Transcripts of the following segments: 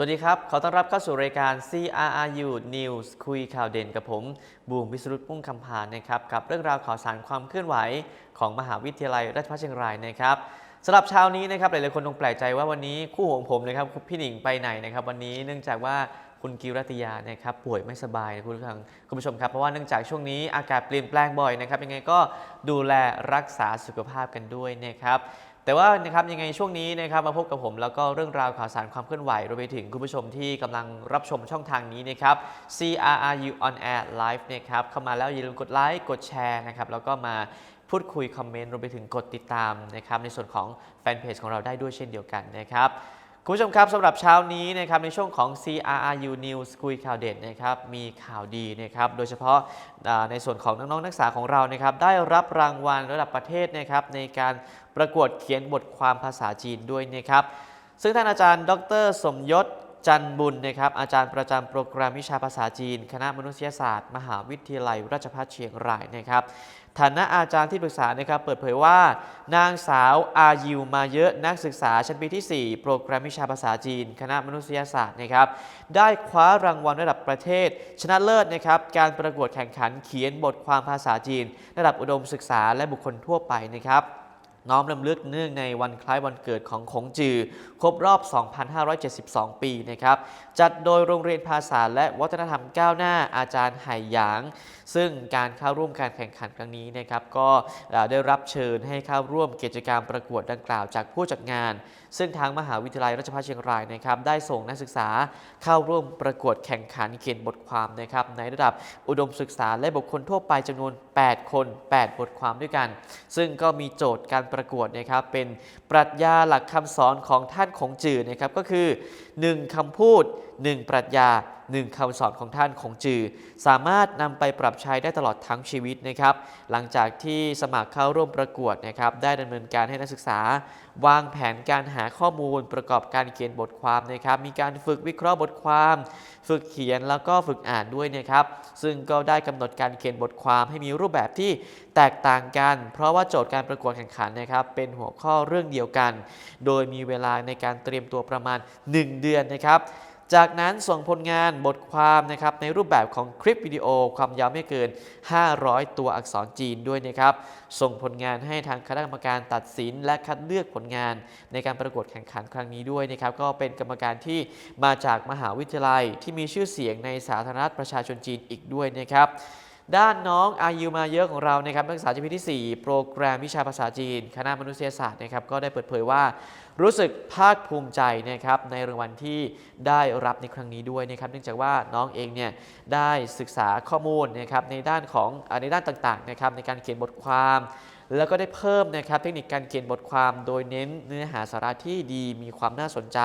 สวัสดีครับ ขอต้อนรับเข้าสู่รายการ CRRU News คุยข่าวเด่นกับผม บูมวิสรุตมุ่งคำพานนะครับกับเรื่องราวข่าวสารความเคลื่อนไหว ของมหาวิทยาลัยราชภัฏเชียงรายนะครับสำหรับเช้านี้นะครับหลายๆคนคงแปลกใจว่าวันนี้คู่ของผมนะครับพี่หนิงไปไหนนะครับ วันนี้เนื่องจากว่าคุณกิวรัตยานะครับป่วยไม่สบายนะคุณผู้ชมคุณผู้ชมครับเพราะว่าเนื่องจากช่วงนี้อากาศเปลี่ยนแปลงบ่อยนะครับยังไงก็ดูแลรักษาสุขภาพกันด้วยนะครับ แต่ว่านะครับยังไงช่วงนี้นะครับมาพบกับผมแล้วก็เรื่องราวข่าวสารความเคลื่อนไหวรวมไปถึงคุณผู้ชมที่กำลังรับชมช่องทางนี้นะครับ CRRU on air live นะครับเข้ามาแล้วอย่าลืมกดไลค์กดแชร์นะครับแล้วก็มาพูดคุยคอมเมนต์รวมไปถึงกดติดตามนะครับในส่วนของแฟนเพจของเราได้ด้วยเช่นเดียวกันนะครับ คุณผู้ชมครับสำหรับเช้านี้นะครับในช่วงของ CRRU News คุยข่าวเด่นนะครับมีข่าวดีนะครับโดยเฉพาะในส่วนของน้องๆนักศึกษาของเรานะครับได้รับรางวัลระดับประเทศนะครับในการประกวดเขียนบทความภาษาจีนด้วยนะครับซึ่งท่านอาจารย์ ดร สมยศจันบุญนะครับอาจารย์ประจำโปรแกรมวิชาภาษาจีน คณะมนุษยศาสตร์ มหาวิทยาลัยราชภัฏเชียงรายนะครับ ฐานะอาจารย์ที่ปรึกษานะครับเปิดเผยว่า นางสาวอายิวมาเยอะนักศึกษาชั้นปีที่ 4 โปรแกรมวิชาภาษาจีน คณะมนุษยศาสตร์นะครับได้คว้ารางวัลระดับประเทศ ชนะเลิศนะครับการประกวดแข่งขันเขียนบทความภาษาจีน ระดับอุดมศึกษาและบุคคลทั่วไปนะครับน้อมรำลึกเนื่องในวันคล้ายวันเกิดของคงจือ ครบรอบ 2,572 ปีนะครับ จัดโดยโรงเรียนภาษาและวัฒนธรรมก้าวหน้าอาจารย์ไหหยาง ซึ่งการเข้าร่วมการแข่งขันครั้งนี้นะครับก็เอ่อได้รับเชิญให้เข้าร่วมกิจกรรมประกวดดังกล่าวจากผู้จัดงาน ซึ่งทางมหาวิทยาลัยราชภัฏเชียงรายนะครับได้ส่งนักศึกษาเข้าร่วมประกวดแข่งขันเขียนบทความนะครับในระดับอุดมศึกษาและบุคคลทั่วไปจำนวน 8 คน 8 บทความด้วยกัน ซึ่งก็มีโจทย์การประกวดนะครับเป็นปรัชญาหลักคำสอนของท่านของจือนะครับก็คือ 1คำพูด1ปรัชญา1คำสอนของท่านของจือ สามารถนำไปปรับใช้ได้ตลอดทั้งชีวิตนะครับ หลังจากที่สมัครเข้าร่วมประกวดนะครับ ได้ดำเนินการให้นักศึกษา วางแผนการหาข้อมูลประกอบการเขียนบทความนะครับ มีการฝึกวิเคราะห์บทความ ฝึกเขียนแล้วก็ฝึกอ่านด้วยนะครับ ซึ่งก็ได้กำหนดการเขียนบทความให้มีรูปแบบที่ แตกต่างกัน เพราะว่าโจทย์การประกวดแข่งขันนะครับเป็นหัวข้อเรื่องเดียวกัน โดยมีเวลาในการเตรียมตัวประมาณ 1 เดือนนะครับจากนั้นส่งผลงานบทความนะครับในรูปแบบของคลิปวิดีโอความยาวไม่เกิน 500 ตัวอักษรจีนด้วยนะครับ ส่งผลงานให้ทางคณะกรรมการตัดสิน และคัดเลือกผลงานในการประกวดแข่งขันครั้งนี้ด้วยนะครับ ก็เป็นกรรมการที่มาจากมหาวิทยาลัยที่มีชื่อเสียงในสาธารณรัฐประชาชนจีนอีกด้วยนะครับ ด้านน้องอายุมาเยอะของเรานะครับนักศึกษาชั้นปีที่ 4 โปรแกรมวิชาภาษาจีน คณะมนุษยศาสตร์นะครับก็ได้เปิดเผยว่า รู้สึกภาคภูมิใจนะครับในรางวัลที่ได้รับในครั้งนี้ด้วยนะครับเนื่องจากว่าน้องเองเนี่ยได้ศึกษาข้อมูลนะครับในด้านของในด้านต่างๆนะครับในการเขียนบทความแล้วก็ได้เพิ่มนะครับเทคนิคการเขียนบทความโดยเน้นเนื้อหาสาระที่ดีมีความน่าสนใจ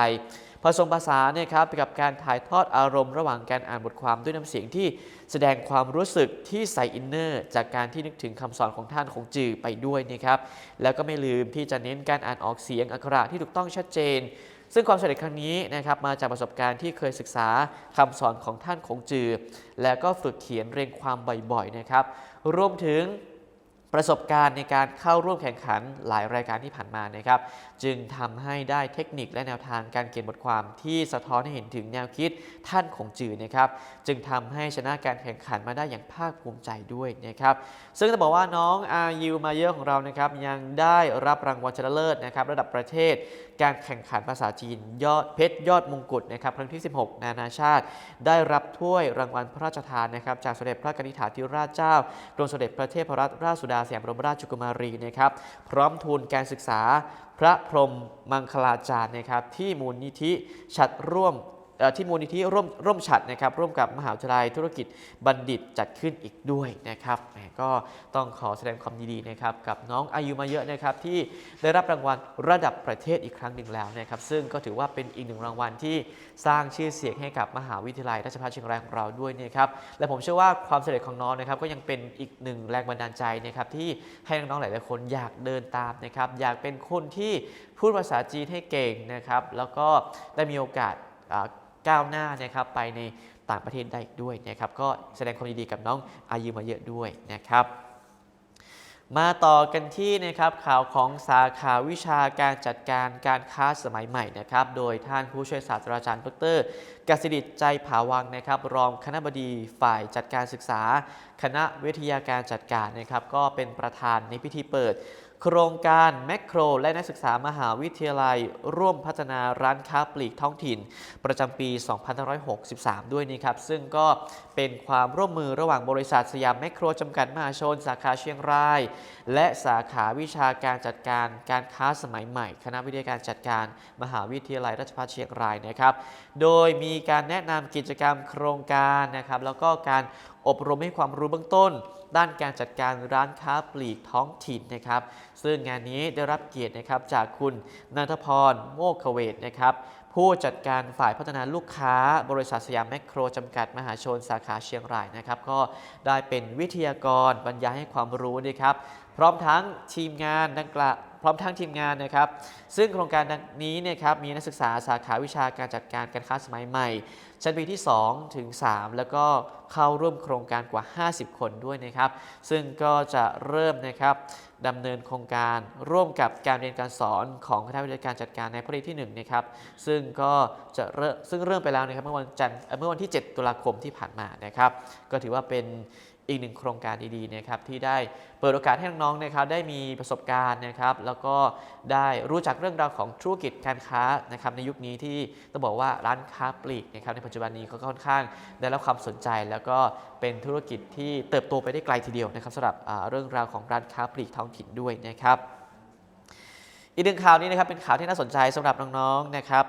ผสมผสาเนนะครับกับการถ่ายทอดอารมณ์ระหว่างการอ่านบทความด้วยน้ำเสียงที่แสดงความรู้สึกที่ใส่อินเนอร์จากการที่นึกถึงคำสอนของท่านของจือไปด้วยนะครับแล้วก็ไม่ลืมที่จะเน้นการอ่านออกเสียงอักขระที่ถูกต้องชัดเจน ซึ่งความสำเร็จครั้งนี้นะครับมาจากประสบการณ์ที่เคยศึกษาคำสอนของท่านของจือ แล้วก็ฝึกเขียนเรียงความบ่อยๆนะครับรวมถึง ประสบการณ์ในการเข้าร่วมแข่งขันหลายรายการที่ผ่านมานะครับ จึงทำให้ได้เทคนิคและแนวทางการเขียนบทความที่สะท้อนให้เห็นถึงแนวคิดท่านของจือนะครับ จึงทำให้ชนะการแข่งขันมาได้อย่างภาคภูมิใจด้วยนะครับ ซึ่งจะบอกว่าน้องอายูมาเยอะของเรานะครับยังได้รับรางวัลชนะเลิศนะครับระดับประเทศการแข่งขันภาษาจีนยอดเพชรยอดมงกุฎนะครับครั้งที่ 16 นานาชาติ ได้รับถ้วยรางวัลพระราชทานนะครับจากสมเด็จพระกนิษฐาธิราชเจ้ากรมสมเด็จพระเทพรัตนราชสุดาสยามบรมราชกุมารีนะครับพร้อมทุนการศึกษาพระพรหมมังคลาจารย์นะครับที่มูลนิธิชัดร่วม ที่มูลนิธิร่วมร่วมฉัดนะครับร่วมกับมหาวิทยาลัยธุรกิจบัณฑิตจัดขึ้นอีกด้วยนะครับก็ต้องขอแสดงความยินดีนะครับกับน้องอายุมาเยอะนะครับที่ได้รับรางวัลระดับประเทศอีกครั้งหนึ่งแล้วนะครับซึ่งก็ถือว่าเป็นอีกหนึ่งรางวัลที่สร้างชื่อเสียงให้กับมหาวิทยาลัยราชภัฏเชียงรายของเราด้วยนะครับและผมเชื่อว่าความสำเร็จของน้องนะครับก็ยังเป็นอีกหนึ่งแรงบันดาลใจนะครับที่ให้น้องๆหลายๆคนอยากเดินตามนะครับอยากเป็นคนที่พูดภาษาจีนให้เก่งนะครับแล้วก็ได้มีโอกาส ก้าวหน้านะครับไปในต่างประเทศได้ด้วยนะครับก็แสดงความยินดีกับน้องอายุมาเยอะด้วยนะครับมาต่อกันที่นะครับข่าวของสาขาวิชาการจัดการการค้าสมัยใหม่นะครับ โดยท่านผู้ช่วยศาสตราจารย์ดร กสิดิตใจผาวังนะครับ รองคณบดีฝ่ายจัดการศึกษา คณะวิทยาการจัดการนะครับ ก็เป็นประธานในพิธีเปิด โครงการแมคโคร และนักศึกษามหาวิทยาลัย ร่วมพัฒนาร้านค้าปลีกท้องถิ่น ประจำปี 2563 ด้วยนะครับ ซึ่งก็เป็นความร่วมมือระหว่างบริษัทสยามแมคโครจำกัดมหาชน สาขาเชียงราย และสาขาวิชาการจัดการการค้าสมัยใหม่ คณะวิทยาการจัดการมหาวิทยาลัยราชภัฏเชียงรายนะครับโดยมีการแนะนำกิจกรรมโครงการนะครับ แล้วก็การอบรมให้ความรู้เบื้องต้น ด้านการจัดการร้านค้าปลีกท้องถิ่นนะครับ ซึ่งงานนี้ได้รับเกียรตินะครับจากคุณนันทพรโมกขเวทนะครับผู้จัดการฝ่ายพัฒนาลูกค้าบริษัทสยามแมคโครจำกัดมหาชนสาขาเชียงรายนะครับ ก็ได้เป็นวิทยากรบรรยายให้ความรู้นะครับ พร้อมทั้งทีมงานดังกล่าว พร้อมทั้งทีมงานนะครับ ซึ่งโครงการดังนี้เนะครับมีนักศึกษาสาขาวิชาการจัดการการค้าสมัยใหม่ ชั้นปีที่ 2 ถึง 3 แล้วก็เข้าร่วมโครงการกว่า 50 คนด้วยนะครับ ซึ่งก็จะเริ่มนะครับดำเนินโครงการร่วมกับการเรียนการสอนของคณะวิทยาการจัดการในพระที่1นะครับซึ่งก็จะเริ่มซึ่งเริ่มไปแล้วนะครับเมื่อวันจันทร์เอ่อเมื่อวันที่ 7 ตุลาคมที่ผ่านมานะครับ ก็ถือว่าเป็น อีกหนึ่งโครงการดีๆนะครับที่ได้เปิดโอกาสให้น้องๆนะครับได้มีประสบการณ์นะครับแล้วก็ได้รู้จักเรื่องราวของธุรกิจการค้านะครับในยุคนี้ที่ต้องบอกว่าร้านค้าปลีกนะครับในปัจจุบันนี้ก็ค่อนข้างได้รับความสนใจ แล้วก็เป็นธุรกิจที่เติบโตไปได้ไกลทีเดียวนะครับสำหรับเรื่องราวของร้านค้าปลีกท้องถิ่นด้วยนะครับ อีกหนึ่งข่าวนี้นะครับเป็นข่าวที่น่าสนใจสำหรับน้องๆนะครับ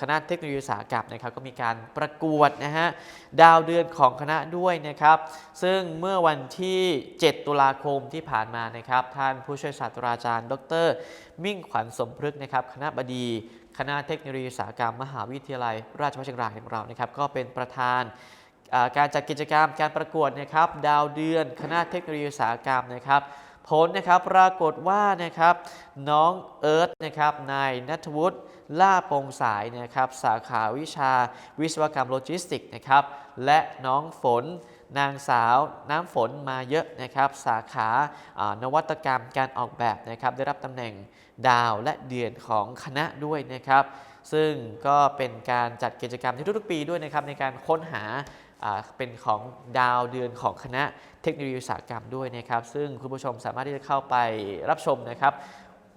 คณะเทคโนโลยีอุตสาหกรรมนะครับก็มีการประกวดนะฮะดาวเดือนของคณะด้วยนะครับ ซึ่งเมื่อวันที่ 7 ตุลาคมที่ผ่านมานะครับ ท่านผู้ช่วยศาสตราจารย์ ดร มิ่งขวัญสมพฤกษ์นะครับ คณะบดีคณะเทคโนโลยีอุตสาหกรรม มหาวิทยาลัย ราชภัฏเชียงรายของเรานะครับก็เป็นประธานการจัดกิจกรรมการประกวดนะครับ ดาวเดือน คณะเทคโนโลยีอุตสาหกรรมนะครับ ผลนะครับปรากฏว่านะครับน้องเอิร์ธนะครับนายนัทวุฒิล่าปงสายนะครับสาขาวิชาวิศวกรรมโลจิสติกส์นะครับและน้องฝนนางสาวน้ำฝนมาเยอะนะครับ สาขาอ่านวัตกรรมการออกแบบนะครับ ได้รับตำแหน่งดาวและเดือนของคณะด้วยนะครับ ซึ่งก็เป็นการจัดกิจกรรมที่ทุกๆปีด้วยนะครับ ในการค้นหา เป็นของดาวเดือนของคณะเทคโนโลยีอุตสาหกรรมด้วยนะครับ ซึ่งคุณผู้ชมสามารถที่จะเข้าไปรับชมนะครับ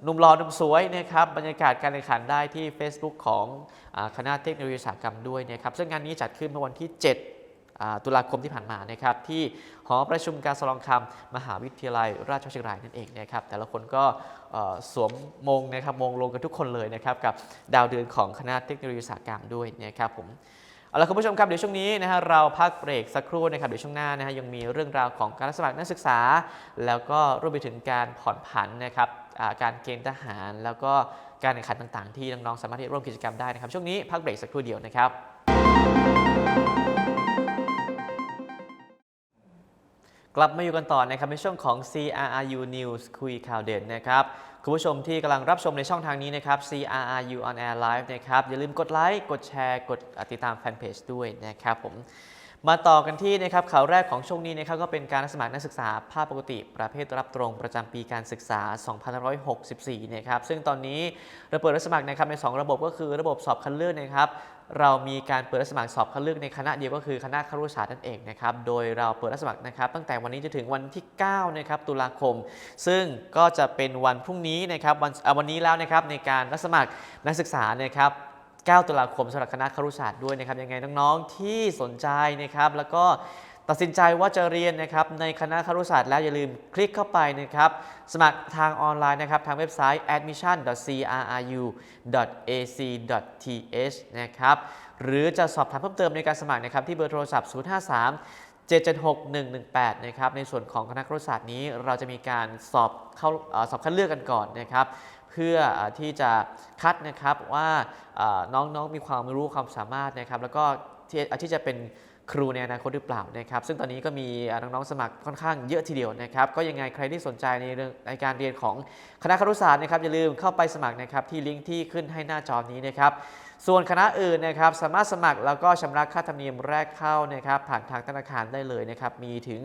หนุ่มหล่อหนุ่มสวยนะครับบรรยากาศการแข่งขันได้ที่ Facebook ของอคณะเทคโนโลยีอุตสาหกรรมด้วยนะครับ ซึ่งงานนี้จัดขึ้นเมื่อวันที่ 7 ตุลาคมที่ผ่านมานะครับ ที่หอประชุมการสลองคำมหาวิทยาลัยราชเชียงรายนั่นเองนะครับ แต่ละคนก็สวมมงนะครับมงลงกันทุกคนเลยนะครับ กับดาวเดือนของคณะเทคโนโลยีอุตสาหกรรมด้วยนะครับผม เอาละคุณผู้ชมครับเดี๋ยวช่วงนี้นะฮะเราพักเบรกสักครู่นะครับเดี๋ยวช่วงหน้านะฮะยังมีเรื่องราวของการรับสมัครนักศึกษา แล้วก็รวมไปถึงการผ่อนผันนะครับการเกณฑ์ทหาร แล้วก็การแข่งขันต่างๆ ที่น้องๆสามารถที่จะร่วมกิจกรรมได้นะครับช่วงนี้พักเบรกสักครู่เดียวนะครับกลับมาอยู่กันต่อนะครับในช่วงของ CRRU News คุยข่าวเด่นนะครับ คุณผู้ชมที่กำลังรับชมในช่องทางนี้นะครับ CRRU on air live นะครับ อย่าลืมกดไลค์ กดแชร์ กดติดตามแฟนเพจด้วยนะครับผม มาต่อกันที่นะครับข่าวแรกของช่วงนี้นะครับก็เป็นการรับสมัครนักศึกษาภาคปกติ ประเภทรับตรงประจำปีการศึกษา 2564 นะครับ ซึ่งตอนนี้เราเปิดรับสมัครนะครับใน 2 ระบบก็คือระบบสอบคัดเลือกนะครับ เรามีการเปิดรับสมัครสอบคัดเลือกในคณะเดียวก็คือคณะครุศาสตร์นั่นเองนะครับ โดยเราเปิดรับสมัครนะครับ ตั้งแต่วันนี้จนถึงวันที่9นะครับตุลาคม ซึ่งก็จะเป็นวันพรุ่งนี้นะครับวันวันนี้แล้วนะครับในการรับสมัครนักศึกษานะครับ9ตุลาคมสำหรับคณะครุศาสตร์ด้วยนะครับยังไงน้องๆที่สนใจนะครับ แล้วก็ ตัดสินใจว่าจะเรียนนะครับในคณะครุศาสตร์แล้วอย่าลืมคลิกเข้าไปนะครับ สมัครทางออนไลน์นะครับ ทางเว็บไซต์ admission.cru.ac.th นะครับหรือจะสอบถามเพิ่มเติมในการสมัครนะครับ ที่เบอร์โทรศัพท์ 053 776-118 นะครับ ในส่วนของคณะครุศาสตร์นี้เราจะมีการสอบเข้าสอบคัดเลือกกันก่อนนะครับ เพื่อที่จะคัดนะครับว่าน้องๆมีความรู้ความสามารถนะครับ แล้วก็ที่ที่จะเป็น ครูในอนาคตหรือเปล่านะครับ ซึ่งตอนนี้ก็มีน้องๆสมัครค่อนข้างเยอะทีเดียวนะครับ ก็ยังไงใครที่สนใจในเรื่องในการเรียนของคณะครุศาสตร์นะครับอย่าลืมเข้าไปสมัครนะครับที่ลิงก์ที่ขึ้นให้หน้าจอนี้นะครับ ส่วนคณะอื่นนะครับสามารถสมัครแล้วก็ชำระค่าธรรมเนียมแรกเข้านะครับผ่านทางธนาคารได้เลยนะครับมีถึง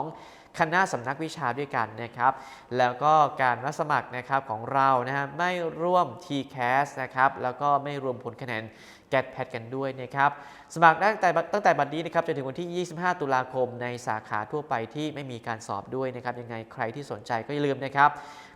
12คณะสำนักวิชาด้วยกันนะครับ แล้วก็การรับสมัครนะครับของเรานะฮะไม่ร่วม TCAS นะครับ แล้วก็ไม่รวมผลคะแนน แกดแพดกันด้วยนะครับ สมัครตั้งแต่ตั้งแต่บัดนี้นะครับจนถึงวันที่ 25 ตุลาคมในสาขาทั่วไปที่ไม่มีการสอบด้วยนะครับ ยังไงใครที่สนใจก็อย่าลืมนะครับ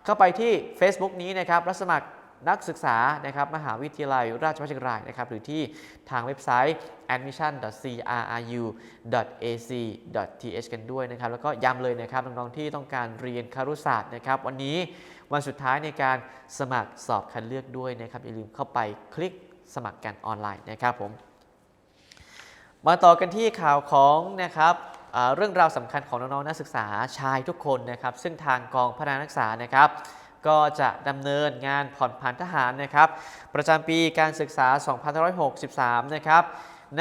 เข้าไปที่ Facebook นี้นะครับรับสมัครนักศึกษานะครับมหาวิทยาลัยราชภัฏเชียงรายนะครับหรือที่ทางเว็บไซต์ admission.crru.ac.th กันด้วยนะครับ แล้วก็ย้ำเลยนะครับน้องๆที่ต้องการเรียนคารุศาสตร์นะครับ วันนี้วันสุดท้ายในการสมัครสอบคัดเลือกด้วยนะครับอย่าลืมเข้าไปคลิก สมัครกันออนไลน์นะครับผมมาต่อกันที่ข่าวของนะครับเรื่องราวสำคัญของน้องๆนักศึกษาชายทุกคนนะครับ ซึ่งทางกองพัฒนานักศึกษานะครับ ก็จะดำเนินงานผ่อนผันทหารนะครับ ประจำปีการศึกษา 2563 นะครับ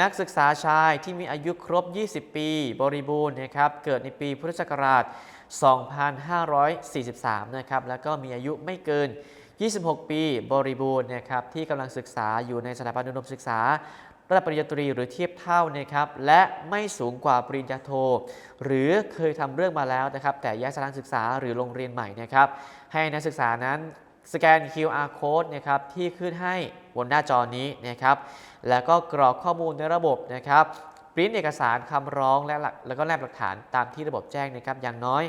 นักศึกษาชายที่มีอายุครบ 20 ปี บริบูรณ์นะครับเกิดในปีพุทธศักราช 2543 นะครับแล้วก็มีอายุไม่เกิน 26 ปีบริบูรณ์นะครับที่กำลังศึกษาอยู่ในสถาบันอุดมศึกษา ระดับปริญญาตรีหรือเทียบเท่านะครับและไม่สูงกว่าปริญญาโท หรือเคยทำเรื่องมาแล้วนะครับแต่ย้ายสถานศึกษาหรือโรงเรียนใหม่นะครับให้นักศึกษานั้นสแกน QR code นะครับที่ขึ้นให้บนหน้าจอนี้นะครับแล้วก็กรอกข้อมูลในระบบนะครับปริ้นเอกสารคำร้องและหลักแล้วก็แนบหลักฐานตามที่ระบบแจ้งนะครับอย่างน้อย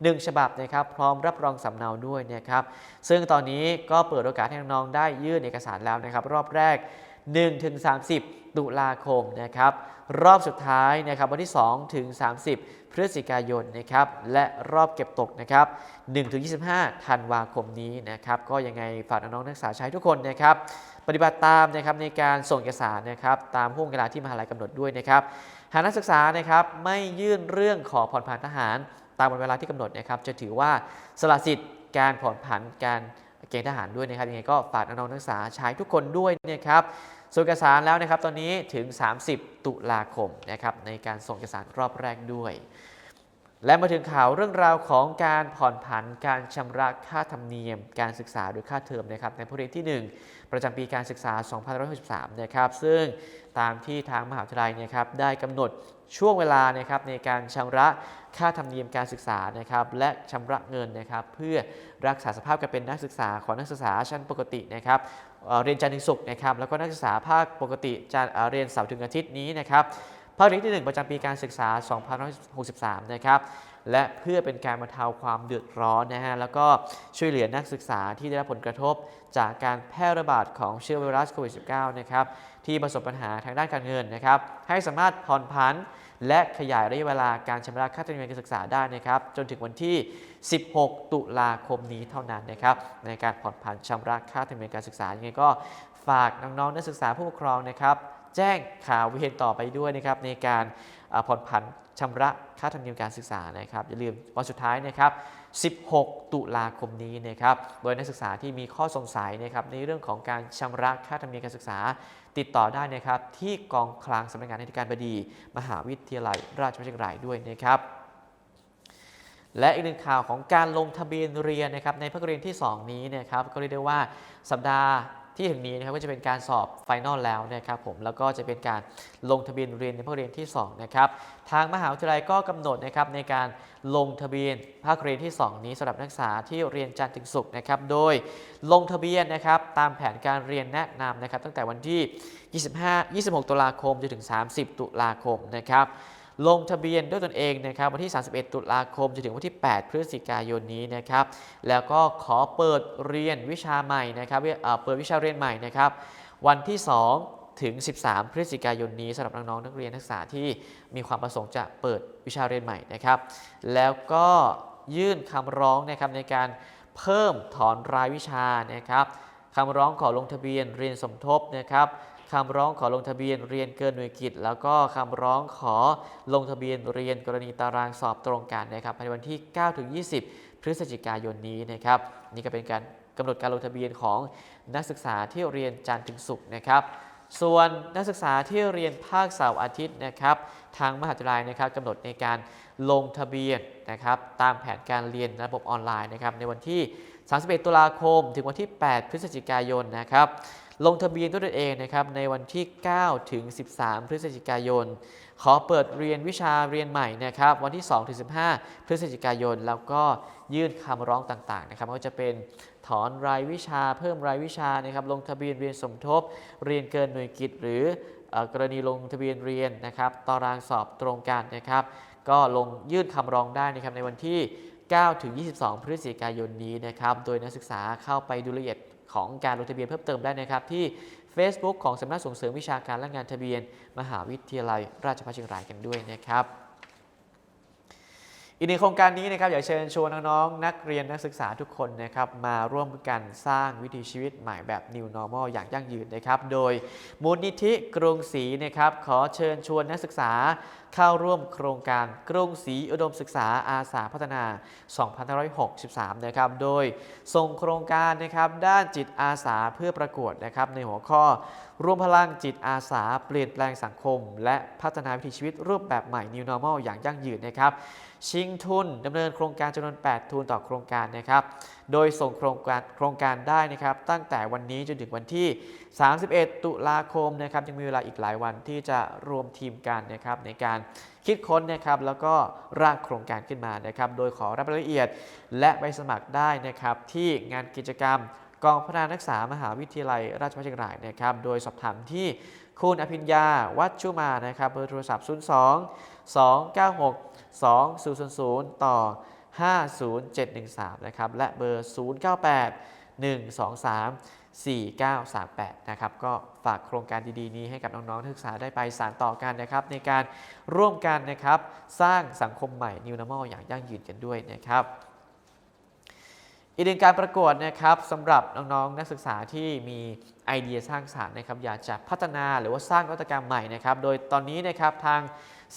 1 ฉบับนะครับพร้อมรับรองสำเนาด้วยนะครับซึ่งตอนนี้ก็เปิดโอกาสให้น้องๆได้ยื่นเอกสารแล้วนะครับ รอบแรก 1-30 ตุลาคมนะครับรอบสุดท้ายนะครับวันที่ 2 ถึง 30 พฤศจิกายนนะครับและรอบเก็บตกนะครับ1ถึง25 ธันวาคมนี้นะครับก็ยังไงฝากน้องนักศึกษาใช้ทุกคนนะครับปฏิบัติตามนะครับในการส่งเอกสารนะครับตามห่วงเวลาที่มหาลัยกำหนดด้วยนะครับหากนักศึกษานะครับไม่ยื่นเรื่องขอผ่อนผันทหาร ตามวันเวลาที่กำหนดนะครับจะถือว่าสละสิทธิ์การผ่อนผันการเกณฑ์ทหารด้วยนะครับยังไงก็ฝากน้องนักศึกษาใช้ทุกคนด้วยนะครับส่งเอกสารแล้วนะครับตอนนี้ถึง 30 ตุลาคมนะครับในการส่งเอกสารรอบแรกด้วย และมาถึงข่าวเรื่องราวของการผ่อนผันการชำระค่าธรรมเนียม การศึกษาหรือค่าเทอมนะครับในผู้เรียนที่ 1 ประจำปีการศึกษา 2563 นะครับ ซึ่งตามที่ทางมหาวิทยาลัยนะครับได้กำหนดช่วงเวลานะครับในการชำระค่าธรรมเนียมการศึกษานะครับและชำระเงินนะครับเพื่อรักษาสภาพการเป็นนักศึกษาของนักศึกษาชั้นปกตินะครับเรียนจันทร์ถึงศุกร์นะครับแล้วก็นักศึกษาภาคปกติจะเรียนเสาร์ถึงอาทิตย์นี้นะครับ ภาคเรียนที่ 1 ประจำปีการศึกษา 2563 นะครับ และเพื่อเป็นการบรรเทาความเดือดร้อนนะฮะ แล้วก็ช่วยเหลือนักศึกษาที่ได้รับผลกระทบจากการแพร่ระบาดของเชื้อไวรัสโควิด -19 นะครับ ที่ประสบปัญหาทางด้านการเงินนะครับ ให้สามารถผ่อนผันและขยายระยะเวลาการชำระค่าธรรมเนียมการศึกษาได้นะครับ จนถึงวันที่ 16 ตุลาคมนี้เท่านั้นนะครับ ในการผ่อนผันชำระค่าธรรมเนียมการศึกษายังไงก็ฝากน้องๆนักศึกษาผู้ปกครองนะครับ แจ้งข่าววิเห็นต่อไปด้วยนะครับในการผ่อนผันชำระค่าธรรมเนียมการศึกษานะครับอย่าลืมวันสุดท้ายนะครับ 16 ตุลาคมนี้นะครับโดยนักศึกษาที่มีข้อสงสัยนะครับในเรื่องของการชำระค่าธรรมเนียมการศึกษา ติดต่อได้นะครับที่กองคลังสำนักงานอธิการบดี มหาวิทยาลัยราชภัฏเชียงรายด้วยนะครับและอีกหนึ่งข่าวของการลงทะเบียนเรียนนะครับในภาคเรียนที่ 2 นี้นะครับก็เรียกได้ว่าสัปดาห์ ที่ถึงนี้นะครับก็จะเป็นการสอบไฟนอลแล้วนะครับผมแล้วก็จะเป็นการลงทะเบียนเรียนในภาคเรียนที่2นะครับทางมหาวิทยาลัยก็กำหนดนะครับในการลงทะเบียนภาคเรียนที่ 2 นี้สำหรับนักศึกษาที่เรียนจันทร์ถึงศุกร์นะครับโดยลงทะเบียนนะครับตามแผนการเรียนแนะนำนะครับตั้งแต่วันที่ 25 26 ตุลาคมจนถึง 30 ตุลาคมนะครับ ลงทะเบียนด้วยตนเองนะครับวันที่ 31 ตุลาคมจนถึงวันที่ 8 พฤศจิกายนนี้นะครับ แล้วก็ขอเปิดเรียนวิชาใหม่นะครับเอ่อเปิดวิชาเรียนใหม่นะครับ วันที่ 2 ถึง 13 พฤศจิกายนนี้สำหรับน้องๆนักเรียนนักศึกษาที่มีความประสงค์จะเปิดวิชาเรียนใหม่นะครับ แล้วก็ยื่นคำร้องนะครับในการเพิ่มถอนรายวิชานะครับคำร้องขอลงทะเบียนเรียนสมทบนะครับ คำร้องขอลงทะเบียนเรียนเกินหน่วยกิจ แล้วก็คำร้องขอลงทะเบียนเรียนกรณีตารางสอบตรงกันนะครับในวันที่9ถึง20 พฤศจิกายนนี้นะครับ นี่ก็เป็นการกำหนดการลงทะเบียนของนักศึกษาที่เรียนจันทร์ถึงศุกร์นะครับส่วนนักศึกษาที่เรียนภาคเสาร์อาทิตย์นะครับ ทางมหาวิทยาลัยนะครับกำหนดในการลงทะเบียนนะครับ ตามแผนการเรียนระบบออนไลน์นะครับ ในวันที่ 31 ตุลาคม ถึงวันที่ 8 พฤศจิกายนนะครับ ลงทะเบียนด้วยตนเองนะครับในวันที่ 9 ถึง 13 พฤศจิกายน ขอเปิดเรียนวิชาเรียนใหม่นะครับวันที่ 2 ถึง 15 พฤศจิกายน แล้วก็ยื่นคำร้องต่างๆนะครับไม่ว่าจะเป็นถอนรายวิชาเพิ่มรายวิชานะครับลงทะเบียนเรียนสมทบ เรียนเกินหน่วยกิจหรืออกรณีลงทะเบียนเรียนนะครับตารางสอบตรงกันนะครับ ก็ลงยื่นคำร้องได้นะครับในวันที่ 9 ถึง 22 พฤศจิกายนนี้นะครับ โดยนักศึกษาเข้าไปดูรายละเอียด ของการลงทะเบียนเพิ่มเติมได้นะครับที่ Facebook ของสำนักส่งเสริมวิชาการและงานทะเบียน มหาวิทยาลัยราชภัฏเชียงรายกันด้วยนะครับอีกหนึ่งโครงการนี้นะครับอยากเชิญชวนน้องๆนักเรียนนักศึกษาทุกคนนะครับมาร่วมกันสร้างวิถีชีวิตใหม่แบบ New Normal อย่างยั่งยืนนะครับ โดยมูลนิธิกรุงศรีนะครับขอเชิญชวนนักศึกษาเข้าร่วมโครงการกรุงศรีอุดมศึกษาอาสาพัฒนา 2563 นะครับ โดยส่งโครงการนะครับด้านจิตอาสาเพื่อประกวดนะครับในหัวข้อรวมพลังจิตอาสาเปลี่ยนแปลงสังคม และพัฒนาวิถีชีวิตรูปแบบใหม่ New Normal อย่างยั่งยืนนะครับ ชิงทุนดำเนินโครงการจำนวน 8 ทุนต่อโครงการนะครับ โดยส่งโครงการโครงการได้นะครับ ตั้งแต่วันนี้จนถึงวันที่ 31 ตุลาคมนะครับยังมีเวลาอีกหลายวันที่จะรวมทีมกันนะครับในการคิดค้นนะครับแล้วก็ร่างโครงการขึ้นมานะครับ โดยขอรับรายละเอียด และไปสมัครได้นะครับ ที่งานกิจกรรมกองพัฒนานักศึกษามหาวิทยาลัยราชภัฏเชียงรายนะครับ โดยสอบถามที่คุณอภิญญา วัชชุมานะครับเบอร์โทรศัพท์ 02 296 2000 ต่อ 50713 นะครับ และเบอร์ 098 123 4938 นะครับ ก็ฝากโครงการดีๆ นี้ให้กับน้องๆนักศึกษาได้ไปสานต่อกันนะครับ ในการร่วมกันนะครับ สร้างสังคมใหม่ New Normal อย่างยั่งยืนกันด้วยนะครับอีกหนึ่งการประกวดนะครับสำหรับน้องๆนักศึกษาที่มีไอเดียสร้างสรรค์นะครับอยากจะพัฒนาหรือว่าสร้างนวัตกรรมใหม่นะครับโดยตอนนี้นะครับทาง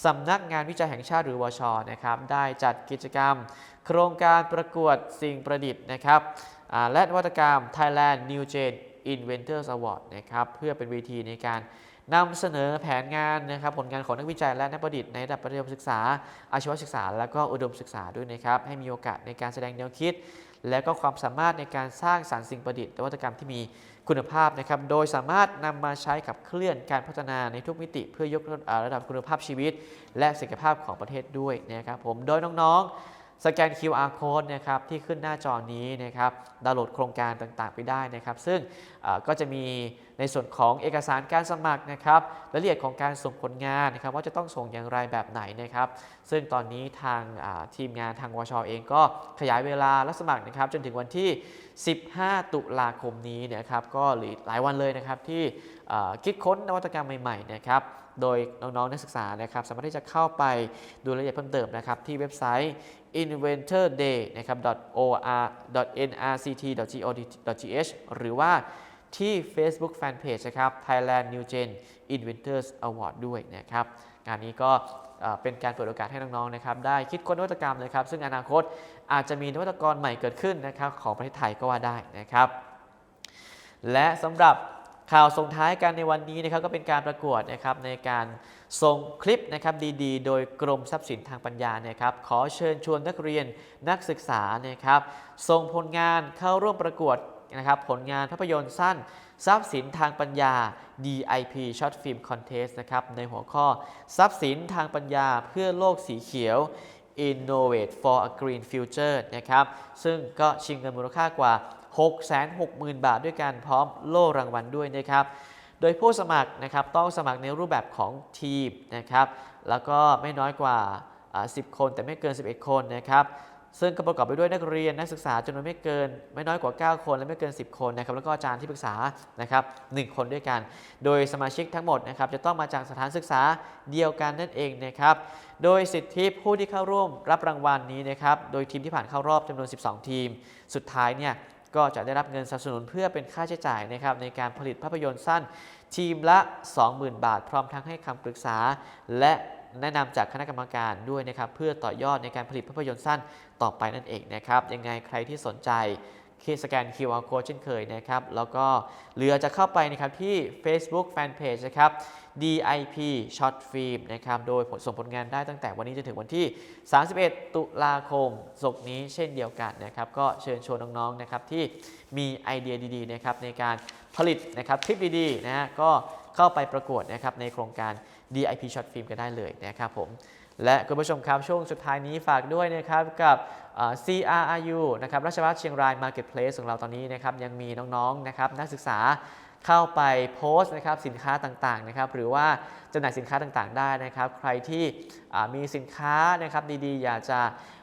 สำนักงานวิจัยแห่งชาติหรือวชนะครับได้จัดกิจกรรม โครงการประกวดสิ่งประดิษฐ์นะครับและนวัตกรรม Thailand New Gen Inventors Award นะครับเพื่อเป็นเวทีในการนำเสนอแผนงานนะครับผลงานของนักวิจัยและนักประดิษฐ์ในระดับประถมศึกษา อาชีวศึกษา และก็อุดมศึกษาด้วยนะครับให้มีโอกาสในการแสดงแนวคิด และก็ความสามารถในการสร้างสารรค์สิ่งประดิษฐ์นวัตกรรมที่มีคุณภาพนะครับโดยสามารถนำมาใช้ขับเคลื่อนการพัฒนาในทุกมิติ เพื่อยกระดับคุณภาพชีวิต และศักยภาพของประเทศด้วยนะครับผมโดยน้องๆ สแกน QR code นะครับที่ขึ้นหน้าจอนี้นะครับดาวน์โหลดโครงการต่างๆ ไปได้นะครับ ซึ่งก็จะมีในส่วนของเอกสารการสมัครนะครับรายละเอียดของการส่งผลงานนะครับ ว่าจะต้องส่งอย่างไรแบบไหนนะครับ ซึ่งตอนนี้ทางทีมงานทางวชเองก็ขยายเวลารับสมัครนะครับ จนถึงวันที่ 15 ตุลาคมนี้นะครับ ก็หลือหลายวันเลยนะครับที่คิดค้นนวัตกรรมใหม่ๆนะครับโดยน้องๆนักศึกษานะครับ สามารถที่จะเข้าไปดูรายละเอียดเพิ่มเติมนะครับที่เว็บไซต์ inventorday นะครับ .or nrct.go.th หรือว่าที่ Facebook Fanpage นะครับ Thailand New Gen Inventors Award ด้วยนะครับงานนี้ก็เป็นการเปิดโอกาสให้น้องๆนะครับได้คิดค้นนวัตกรรมนะครับ ซึ่งอนาคตอาจจะมีนวัตกรใหม่เกิดขึ้นนะครับของประเทศไทยก็ว่าได้นะครับ และสำหรับ ข่าวส่งท้ายกันในวันนี้นะครับก็เป็นการประกวดนะครับในการส่งคลิปนะครับดีๆ โดยกรมทรัพย์สินทางปัญญานะครับขอเชิญชวนนักเรียนนักศึกษานะครับส่งผลงานเข้าร่วมประกวดนะครับผลงานภาพยนตร์สั้น ทรัพย์สินทางปัญญา DIP Short Film Contest นะครับในหัวข้อทรัพย์สินทางปัญญาเพื่อโลกสีเขียว Innovate for a Green Future นะครับซึ่งก็ชิงเงินมูลค่ากว่า 660,000 บาทด้วยกันพร้อมโล่รางวัลด้วยนะครับ โดยผู้สมัครนะครับต้องสมัครในรูปแบบของทีมนะครับแล้วก็ไม่น้อยกว่า 10 คนแต่ไม่เกิน 11 คนนะครับซึ่งก็ประกอบไปด้วยนักเรียนนักศึกษาจำนวนไม่เกิน ไม่น้อยกว่า 9 คนและไม่เกิน 10 คนนะครับแล้วก็อาจารย์ที่ปรึกษานะครับ1คนด้วยกัน โดยสมาชิกทั้งหมดนะครับจะต้องมาจากสถานศึกษาเดียวกันนั่นเองนะครับโดยสิทธิผู้ที่เข้าร่วมรับรางวัลนี้นะครับโดยทีมที่ผ่านเข้ารอบจำนวน 12 ทีม สุดท้ายเนี่ย ก็จะได้รับเงินสนับสนุนเพื่อเป็นค่าใช้จ่ายนะครับในการผลิตภาพยนตร์สั้นทีมละ 20,000 บาท พร้อมทั้งให้คำปรึกษา และแนะนำจากคณะกรรมการด้วยนะครับ เพื่อต่อยอดในการผลิตภาพยนตร์สั้นต่อไปนั่นเองนะครับยังไงใครที่สนใจ สแกน QR code เช่นเคยนะครับ แล้วก็เหลือจะเข้าไปนะครับที่ Facebook Fanpage นะครับ DIP Short Film นะครับ โดยผลส่งผลงานได้ตั้งแต่วันนี้จนถึงวันที่ 31 ตุลาคมศกนี้เช่นเดียวกันนะครับ ก็เชิญชวนน้องๆนะครับที่มีไอเดียดีๆนะครับในการผลิตนะครับคลิปดีๆนะฮะก็เข้าไปประกวดนะครับในโครงการ DIP Short Film กันได้เลยนะครับผมและคุณผู้ชมครับช่วงสุดท้ายนี้ฝากด้วยนะครับกับ CRRU นะครับราชภัฏเชียงราย Marketplace ของเราตอนนี้นะครับยังมีน้องๆนะครับนักศึกษาเข้าไปโพสต์นะครับสินค้าต่างๆนะครับหรือว่าจำหน่ายสินค้าต่างๆ ได้นะครับ ใครที่มีสินค้านะครับดีๆ อยากจะ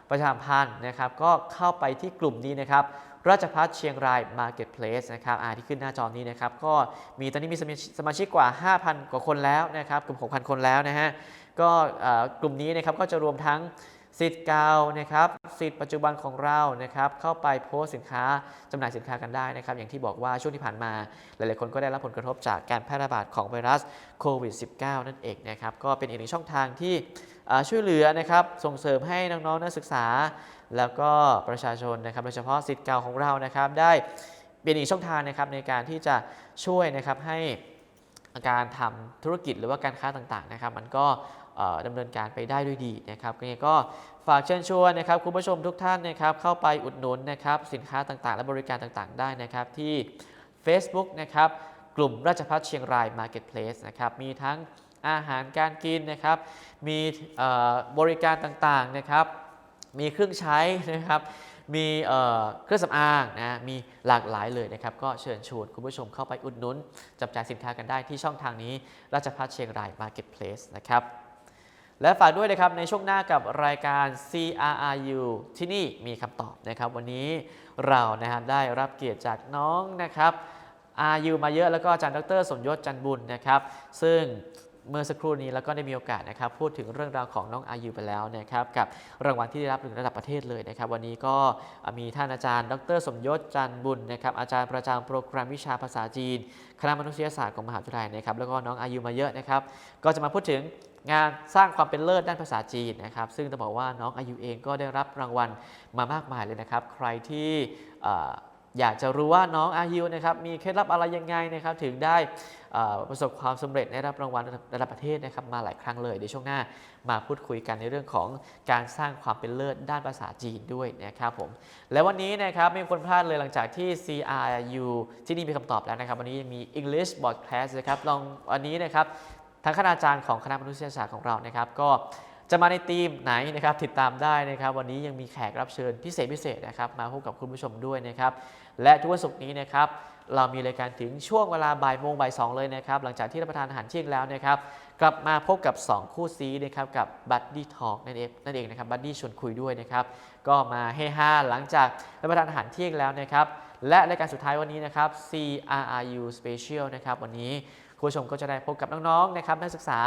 ประชาสัมพันธ์นะครับก็เข้าไปที่กลุ่มนี้นะครับราชพัฒเชียงราย Marketplace นะครับอาที่ขึ้นหน้าจอนี้นะครับ ก็มีตอนนี้มีสมาชิกกว่า 5,000 กว่าคนแล้วนะครับ กลุ่ม 6,000 คนแล้วนะฮะ ก็กลุ่มนี้นะครับก็จะรวมทั้ง สิทธิ์เก่านะครับสิทธิ์ปัจจุบันของเรานะครับเข้าไปโพสสินค้าจำหน่ายสินค้ากันได้นะครับอย่างที่บอกว่าช่วงที่ผ่านมา หลาย ๆ คนก็ได้รับผลกระทบจากการแพร่ระบาดของไวรัสโควิด -19 นั่นเองนะครับก็เป็นอีกหนึ่งช่องทางที่ช่วยเหลือนะครับส่งเสริมให้น้อง ๆ นักศึกษา แล้วก็ประชาชนนะครับโดยเฉพาะสิทธิ์เก่าของเรานะครับได้เป็นอีกช่องทางนะครับในการที่จะช่วยนะครับให้การทำธุรกิจหรือว่าการค้าต่างๆนะครับ มันก็ ดำเนินการไปได้ด้วยดีนะครับยังไงก็ฝากเชิญชวนนะครับคุณผู้ชมทุกท่านนะครับเข้าไปอุดหนุนนะครับสินค้าต่างๆ และบริการต่างๆ ได้นะครับที่ Facebook นะครับกลุ่มราชพัฒเชียงราย Marketplace นะครับมีทั้งอาหารการกินนะครับ มีบริการต่างๆนะครับ มีเครื่องใช้นะครับ มีเอ่อเครื่องสำอางนะ มีหลากหลายเลยนะครับ ก็เชิญชวนคุณผู้ชมเข้าไปอุดหนุนจับจ่ายสินค้ากันได้ที่ช่องทางนี้ ราชพัฒเชียงราย Marketplace นะครับ และฝากด้วยนะครับในช่วงหน้ากับรายการ CRRU ที่นี่มีคำตอบนะครับ วันนี้เรานะครับได้รับเกียรติจากน้องนะครับอายุมาเยอะแล้วก็อาจารย์ดรสมยศจันบุญนะครับ ซึ่งเมื่อสักครู่นี้แล้วก็ได้มีโอกาสนะครับ พูดถึงเรื่องราวของน้องอายุไปแล้วนะครับ กับรางวัลที่ได้รับถึงระดับประเทศเลยนะครับ วันนี้ก็มีท่านอาจารย์ ดร สมยศจันบุญนะครับอาจารย์ประจำโปรแกรมวิชาภาษาจีน คณะมนุษยศาสตร์ของมหาวิทยาลัยนะครับแล้วก็น้องอายุมาเยอะนะครับ ก็จะมาพูดถึง งานสร้างความเป็นเลิศด้านภาษาจีนนะครับ ซึ่งต้องบอกว่าน้องอายุเองก็ได้รับรางวัลมามากมายเลยนะครับ ใครที่อยากจะรู้ว่าน้องอายุนะครับมีเคล็ดลับอะไรยังไงนะครับ ถึงได้ประสบความสำเร็จได้รับรางวัลระดับประเทศนะครับมาหลายครั้งเลยเดี๋ยวช่วงหน้ามาพูดคุยกันในเรื่องของการสร้างความเป็นเลิศด้านภาษาจีนด้วยนะครับผมและวันนี้นะครับไม่ควรพลาดเลยหลังจากที่ CRU ที่นี่มีคำตอบแล้วนะครับ วันนี้ยังมี English Board Class นะครับลองวันนี้นะครับ ทางคณาจารย์ของคณะมนุษยศาสตร์ของเรานะครับ ก็จะมาในทีมไหนนะครับติดตามได้นะครับ วันนี้ยังมีแขกรับเชิญพิเศษพิเศษนะครับ มาพบกับคุณผู้ชมด้วยนะครับ และทุกวันศุกร์นี้นะครับ เรามีรายการถึงช่วงเวลาบ่ายโมงบ่ายสองเลยนะครับ หลังจากที่รับประทานอาหารเที่ยงแล้วนะครับ กลับมาพบกับ 2 คู่ซีนะครับกับบัดดี้ทอ k นั่นเองนั่นเองนะครับบัดดี้ชวนคุยด้วยนะครับ ก็มาเฮฮาหลังจากรับประทานอาหารเที่ยงแล้วนะครับและรายการสุดท้ายวันนี้นะครับ CRRU Special นะครับวันนี้ คุณผู้ชมก็จะได้พบกับน้องๆนะครับนักศึกษา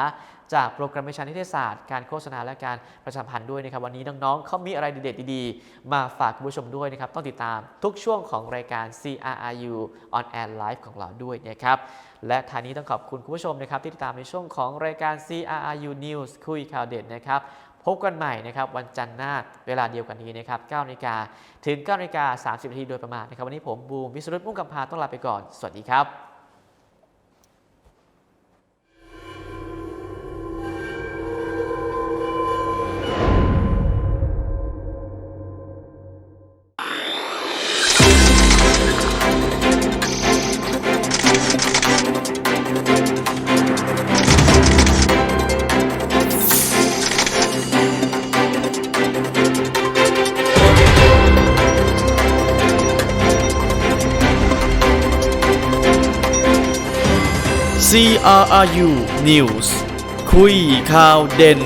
จากโปรแกรมวิชานิเทศศาสตร์ การโฆษณาและการประชาสัมพันธ์ด้วยนะครับวันนี้น้องๆเขามีอะไรเด็ดๆดีๆ มาฝากคุณผู้ชมด้วยนะครับต้องติดตามทุกช่วงของรายการ CRRU on air live ของเราด้วยนะครับและทานี้ต้องขอบคุณคุณผู้ชมนะครับที่ติดตามในช่วงของรายการ CRRU News คุยข่าวเด่นนะครับพบกันใหม่นะครับวันจันทร์หน้าเวลาเดียวกันนี้นะครับ9นาฬิกาถึง9นาฬิกา30นาทีโดยประมาณนะครับวันนี้ผมบูมวิศรุตมุ่งกำพาต้องลาไปก่อน สวัสดีครับ CRRU News คุยข่าวเด่น